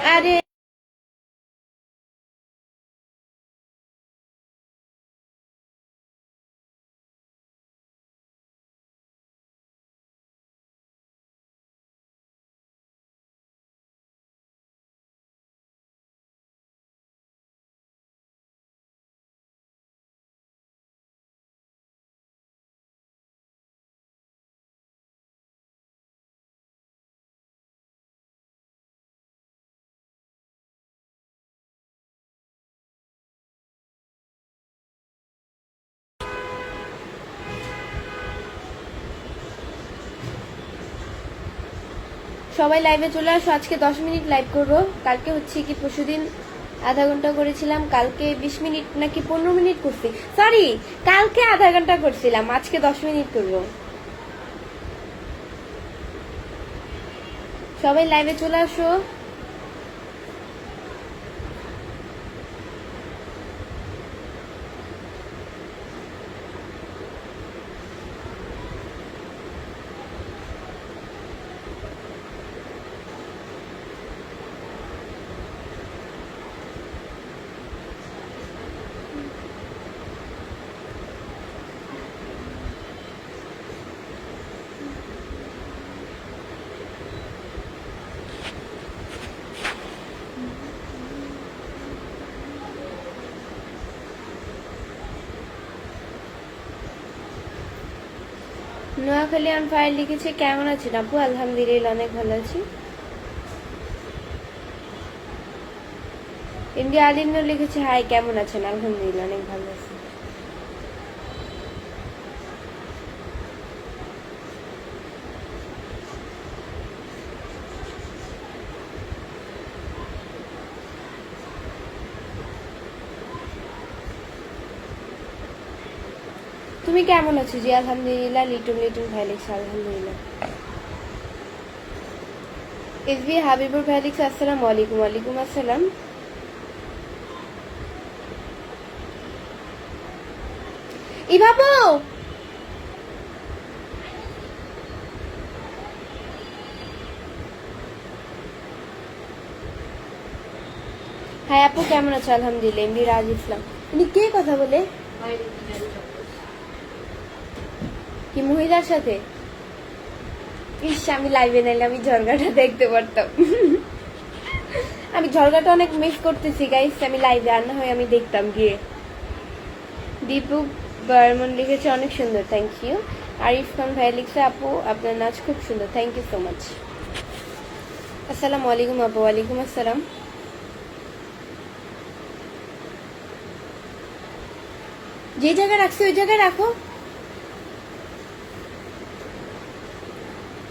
আরে সবাই লাইভে চলে আসো। আজকে দশ মিনিট লাইভ করব। কালকে হচ্ছে কি পরশুদিন আধা ঘণ্টা করেছিলাম। কালকে বিশ মিনিট নাকি পনেরো মিনিট করছি। সরি কালকে আধা ঘণ্টা করছিলাম। আজকে দশ মিনিট করব। সবাই লাইভে চলে আসো। নোয়াখালী আমি ফায়ার লিখেছে, কেমন আছেন আপু? আলহামদুলিল্লাহ, অনেক ভালো আছি। ইন্ডিয়া আলিন্ন লিখেছে, হাই, কেমন আছেন? আলহামদুলিল্লাহ, অনেক ভালো আছি। তুমি কেমন আছো? জি, আলহামদুলিল্লাহ, লিটুম ভাই লিখছে, আলহামদুলিল্লাহ। এস বি হাবিবুর লিখছে, আসসালামু আলাইকুম, ওয়ালাইকুম আসসালাম। ই বাবু! হ্যাঁ আপু, কেমন আছো? আলহামদুলিল্লাহ, এমডি রাজ ইসলাম উনি কে কথা বলে? কি মহিলার সাথে? ইস, আমি লাইভে নাইলে আমি ঝরগাটা দেখতে পারতাম। আমি ঝরগাটা অনেক মিস করতেছি গাইস আমি লাইভে আর না হয় আমি দেখতাম গিয়ে। দীপু বর্মন লিখেছে, অনেক সুন্দর থ্যাংক ইউ আরিফ খান ভাই লিখছে, আপু, আপনার নাচ খুব সুন্দর থ্যাংক ইউ সো মাচ আসসালামু আলাইকুম, আপু। ওয়ালাইকুম আসসালাম। যে জায়গায় রাখছি, ওই জায়গায় রাখো।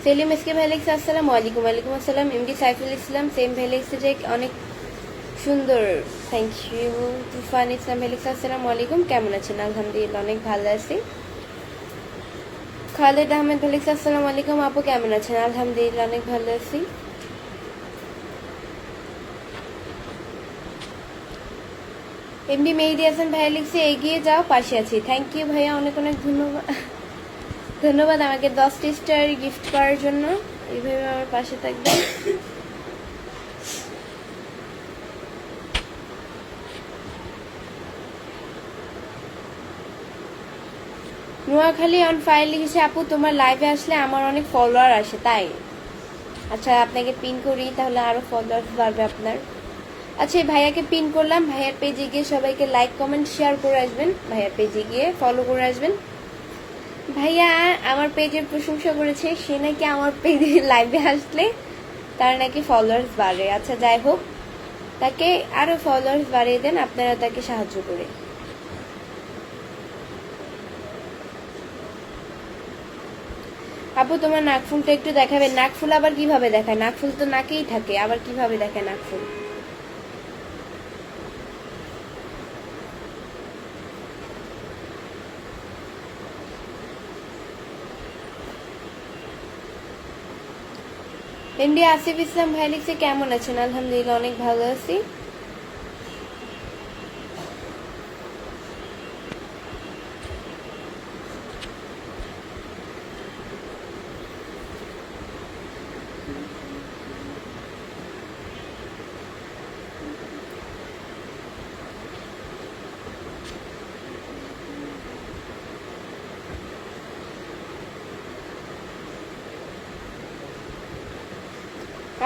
সেলিম এসকে লিখছে আসসালামু আলাইকুম ওয়ালাইকুম আসসালাম এমডি সাইফুল ইসলাম, সেম লিখছে যে অনেক সুন্দর থ্যাংক ইউ তুফান ইসলাম লিখছে আসসালামু আলাইকুম কেমন আছেন? আলহামদুলিল্লাহ, অনেক ভালো আছি। খালেদ আহমেদ লিখছে আসসালামু আলাইকুম আপু কেমন আছেন? আলহামদুলিল্লাহ, অনেক ভালো আছি। এমডি মেহেদি হাসান ভাইয়া লিখছে এগিয়ে যাও, পাশে আছি। থ্যাংক ইউ ভাইয়া, অনেক অনেক ধন্যবাদ। ধন্যবাদ আমাকে দশটি স্টার গিফট করার জন্য। এইভাবে আমার পাশে থাকবে নোয়াখালী অন ফাইল লিখেছে, আপু, তোমার লাইভে আসলে আমার অনেক ফলোয়ার আসে, তাই? আচ্ছা আপনাকে পিন করি, তাহলে আরও ফলোয়ার বাড়বে আপনার। আচ্ছা এই ভাইয়াকে পিন করলাম, ভাইয়ার পেজে গিয়ে সবাইকে লাইক কমেন্ট শেয়ার করে আসবেন। ভাইয়ার পেজে গিয়ে ফলো করে আসবেন। ভাইয়া, আমার পেজের প্রশংসা করেছে, সে নাকি আমার পেজে লাইভে আসলে, তার নাকি ফলোয়ার্স বাড়ে। আচ্ছা যাই হোক, তাকে আরও ফলোয়ার্স বাড়িয়ে দেন, আপনারা তাকে সাহায্য করে। আপু, তোমার নাকফুলটা একটু দেখাবে নাকফুল আবার কীভাবে দেখায়? নাকফুল তো নাকেই থাকে, আবার কীভাবে দেখায় নাকফুল এমডি আসিফ ইসলাম ভাই লিখছে কেমন আছেন? আলহামদুলিল্লাহ অনেক ভালো আছি।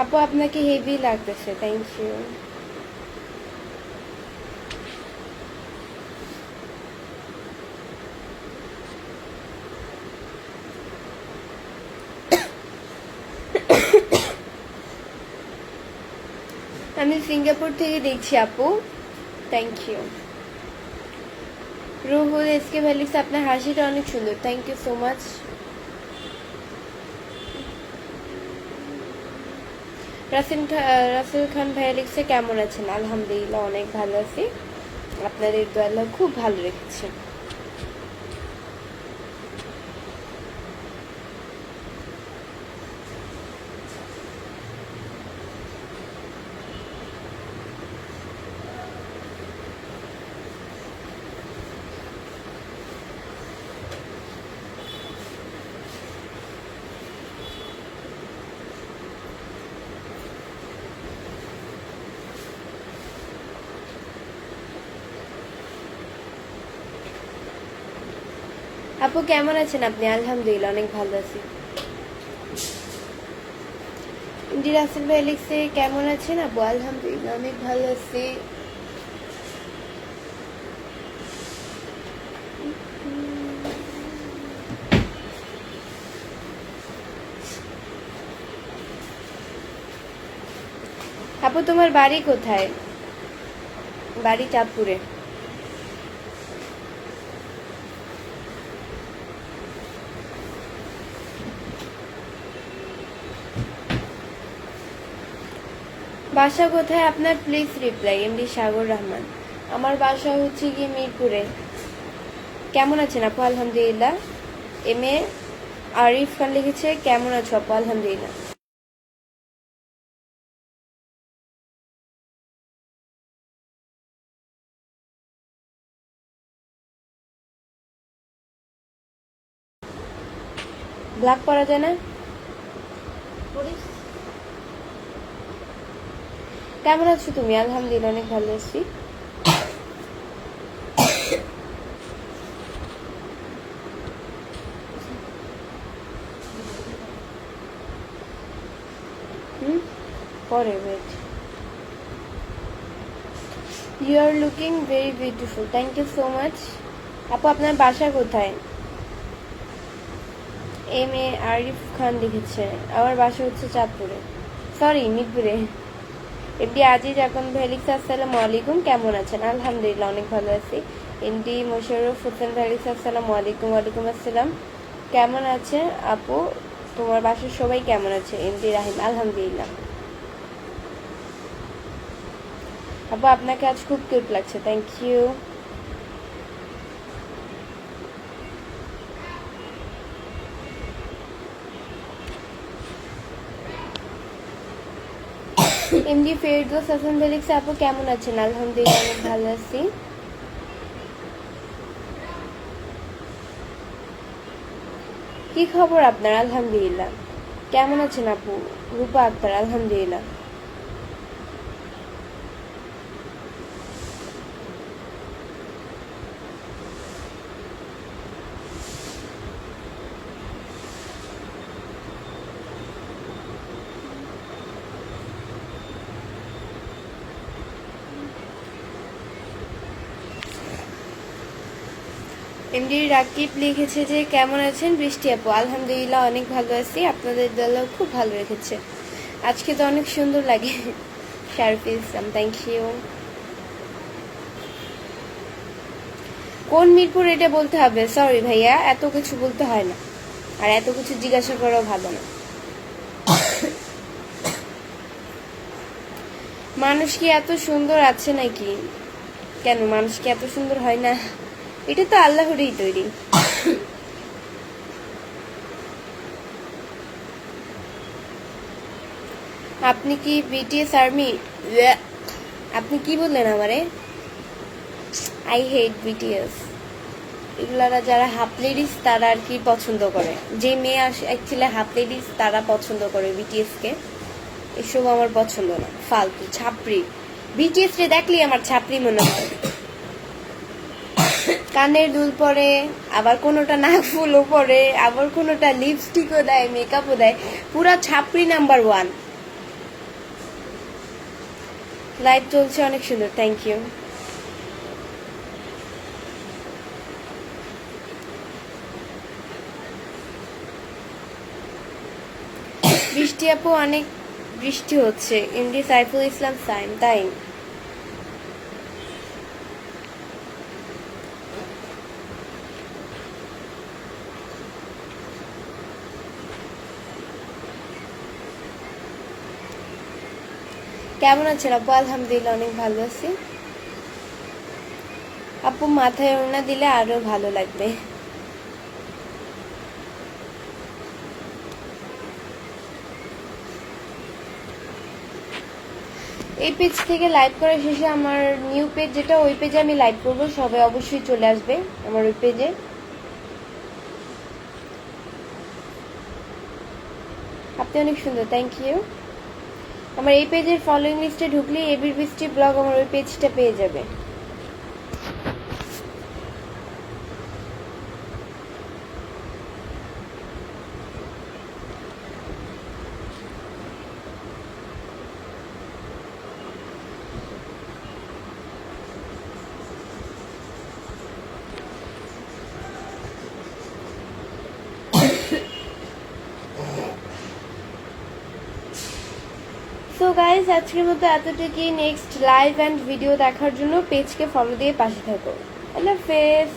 আপু, আপনাকে হেভি লাগতেছে থ্যাংক ইউ আমি সিঙ্গাপুর থেকে দেখছি, আপু। থ্যাংক ইউ রুহুল এসকে ভ্যালিক্স, আপনার হাসিটা অনেক সুন্দর। Thank you so much Russell Russell Khan ভাইয়া লিখছে, কেমন আছেন? আলহামদুলিল্লাহ, অনেক ভালো আছি। আপনাদের দোয়াল্লাহ খুব ভালো রেখেছে আপু, কেমন আছেন আপনি? আলহামদুলিল্লাহ, অনেক ভালো আছি। ইন্দি রাসেল ভাই লিখছে, কেমন আছেন আপু? আলহামদুলিল্লাহ, অনেক ভালো আছি। আপু, তোমার বাড়ি কোথায়? বাড়ি চাঁদপুরে। বাসা কোথায়? আপনার please reply MD Sagar Rahman. আমার বাসা হচ্ছে গিয়ে মিরপুরে। কেমন আছেন আপু? আলহামদুলিল্লাহ। এম এ আরিফ খান লিখেছে, কেমন আছো আপু? আলহামদুলিল্লাহ। ব্ল্যাক পরা যায় না? কেমন আছো তুমি? আলহামদুলিল্লাহ, অনেক ভালো আছি। পরে wait you are looking very beautiful thank you so much আপু, আপনার বাসা কোথায়? এম এ আরিফ খান লিখেছে। আমার বাসা হচ্ছে চাঁদপুরে। সরি মিরপুরে। এমডি আজিজ এখন ভ্যালিক্স আসসালাম আলাইকুম। কেমন আছেন? আলহামদুলিল্লাহ, অনেক ভালো আছি। এমডি মোশাররফ হোসেন ভ্যালিক্স, আসসালাম আলাইকুম, ওয়ালাইকুম আসসালাম। কেমন আছে আপু? তোমার বাসার সবাই কেমন আছে? এমডি রাহিম, আলহামদুলিল্লাহ। আপু, আপনাকে আজ খুব কিউট লাগছে thank you MD Ferdous Hasan Felix আপু কেমন আছেন? আলহামদুলিল্লাহ, অনেক ভালো আছি। কি খবর আপনার? আলহামদুলিল্লাহ। কেমন আছেন আপু? রূপা আক্তার আলহামদুলিল্লাহ। এমডি রাকিব লিখেছে যে, কেমন আছেন? বৃষ্টি আপু। আলহামদুলিল্লাহ, অনেক ভালো আছি। আপনাদের দলও খুব ভালো রেখেছে। আজকে তো অনেক সুন্দর লাগে। ইসলাম থ্যাংক ইউ কোন মিরপুর এটা বলতে হবে? সরি ভাইয়া, এত কিছু বলতে হয় না। আর এত কিছু জিজ্ঞাসা করাও ভালো না। মানুষ কি এত সুন্দর আছে নাকি? কেন মানুষ কি এত সুন্দর হয় না? এটা তো আল্লাহরই তৈরি। আপনি কি বিটিএস আর্মি আপনি কি বললেন আমারে? আই হেট বিটিএস এগুলারা যারা হাফ লেডিস তারা আর কি পছন্দ করে। যে মেয়ে আসে অ্যাকচুয়ালি হাফ লেডিস তারা পছন্দ করে বিটিএস কে। এসব আমার পছন্দ না। ফালতু ছাপড়ি। বিটিএস রে দেখলেই আমার ছাপড়ি মনে হয়। কানের দুল পরে, আবার কোনোটা নাক ফুলও পরে, আবার কোনোটা লিপস্টিকও দেয় মেকআপও দেয়, পুরা ছাপড়ি নাম্বার ওয়ান লাইভ চলছে অনেক সুন্দর থ্যাংক ইউ বৃষ্টি আপু, অনেক বৃষ্টি হচ্ছে। এমডি সাইফুল ইসলাম সাইম তাই কেমন আছেন আপু? আলহামদুলিল্লাহ, অনেক ভালো আছি। আপু, মাথায় ওড়না দিলে আরও ভালো লাগবে। এই পেজ থেকে লাইভ করার শেষে আমার নিউ পেজ যেটা ওই পেজে আমি লাইভ করব, সবাই অবশ্যই চলে আসবে আমার ওই পেজে আপনি অনেক সুন্দর থ্যাংক ইউ আমার এই পেজের ফলোইং লিস্টে ঢুকলে এবির বৃষ্টি ব্লগ আমার ওই পেজটা পেয়ে যাবে। গাইজ আজকের মতো এতটুকুই। নেক্সট লাইভ অ্যান্ড ভিডিও দেখার জন্য পেজকে ফলো দিয়ে পাশে থাকো। আল্লাহ হাফেজ